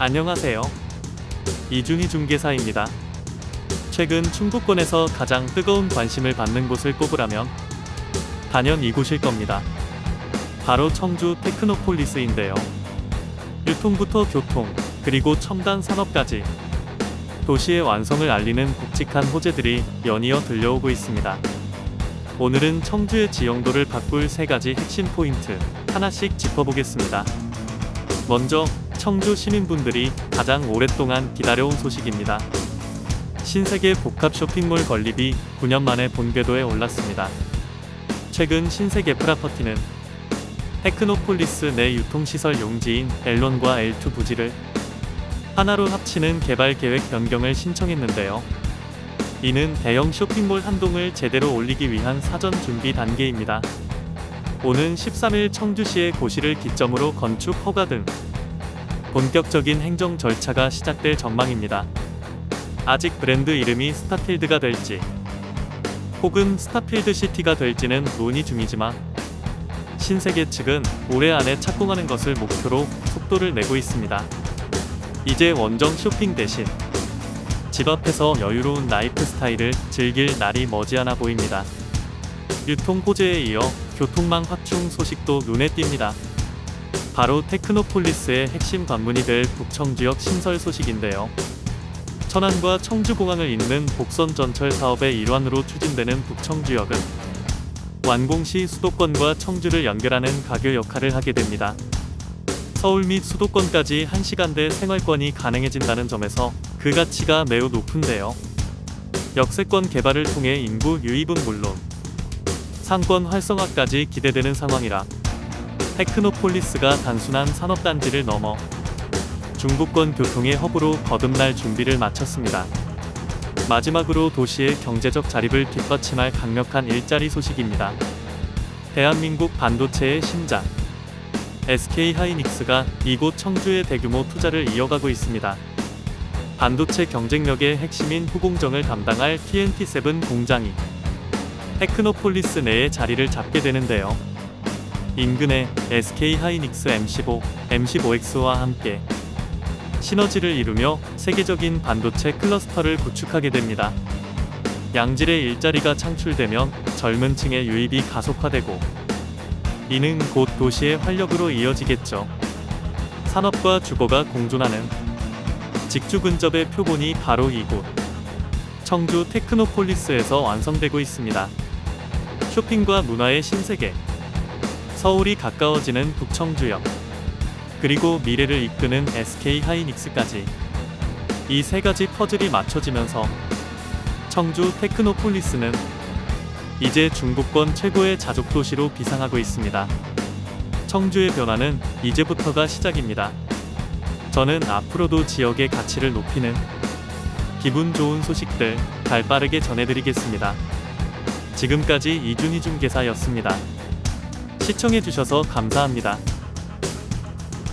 안녕하세요. 이준희 중개사입니다. 최근 충북권에서 가장 뜨거운 관심을 받는 곳을 꼽으라면 단연 이곳일 겁니다. 바로 청주 테크노폴리스인데요. 유통부터 교통, 그리고 첨단 산업까지 도시의 완성을 알리는 굵직한 호재들이 연이어 들려오고 있습니다. 오늘은 청주의 지형도를 바꿀 세 가지 핵심 포인트 하나씩 짚어보겠습니다. 먼저 청주 시민분들이 가장 오랫동안 기다려온 소식입니다. 신세계 복합 쇼핑몰 건립이 9년 만에 본궤도에 올랐습니다. 최근 신세계 프라퍼티는 테크노폴리스 내 유통시설 용지인 L1과 L2 부지를 하나로 합치는 개발 계획 변경을 신청했는데요. 이는 대형 쇼핑몰 한 동을 제대로 올리기 위한 사전 준비 단계입니다. 오는 13일 청주시의 고시를 기점으로 건축 허가 등 본격적인 행정 절차가 시작될 전망입니다. 아직 브랜드 이름이 스타필드가 될지 혹은 스타필드 시티가 될지는 논의 중이지만 신세계 측은 올해 안에 착공하는 것을 목표로 속도를 내고 있습니다. 이제 원정 쇼핑 대신 집 앞에서 여유로운 라이프 스타일을 즐길 날이 머지않아 보입니다. 유통 호재에 이어 교통망 확충 소식도 눈에 띕니다. 바로 테크노폴리스의 핵심 관문이 될 북청주역 신설 소식인데요. 천안과 청주공항을 잇는 복선 전철 사업의 일환으로 추진되는 북청주역은 완공 시 수도권과 청주를 연결하는 가교 역할을 하게 됩니다. 서울 및 수도권까지 1시간대 생활권이 가능해진다는 점에서 그 가치가 매우 높은데요. 역세권 개발을 통해 인구 유입은 물론 상권 활성화까지 기대되는 상황이라 테크노폴리스가 단순한 산업단지를 넘어 중부권 교통의 허브로 거듭날 준비를 마쳤습니다. 마지막으로 도시의 경제적 자립을 뒷받침할 강력한 일자리 소식입니다. 대한민국 반도체의 심장 SK 하이닉스가 이곳 청주에 대규모 투자를 이어가고 있습니다. 반도체 경쟁력의 핵심인 후공정을 담당할 TNT7 공장이 테크노폴리스 내에 자리를 잡게 되는데요. 인근의 SK 하이닉스 M15, M15X와 함께 시너지를 이루며 세계적인 반도체 클러스터를 구축하게 됩니다. 양질의 일자리가 창출되면 젊은 층의 유입이 가속화되고 이는 곧 도시의 활력으로 이어지겠죠. 산업과 주거가 공존하는 직주 근접의 표본이 바로 이곳 청주 테크노폴리스에서 완성되고 있습니다. 쇼핑과 문화의 신세계 서울이 가까워지는 북청주역 그리고 미래를 이끄는 SK 하이닉스까지 이 세 가지 퍼즐이 맞춰지면서 청주 테크노폴리스는 이제 중부권 최고의 자족 도시로 비상하고 있습니다. 청주의 변화는 이제부터가 시작입니다. 저는 앞으로도 지역의 가치를 높이는 기분 좋은 소식들 발 빠르게 전해드리겠습니다. 지금까지 이준희 중개사였습니다. 시청해주셔서 감사합니다.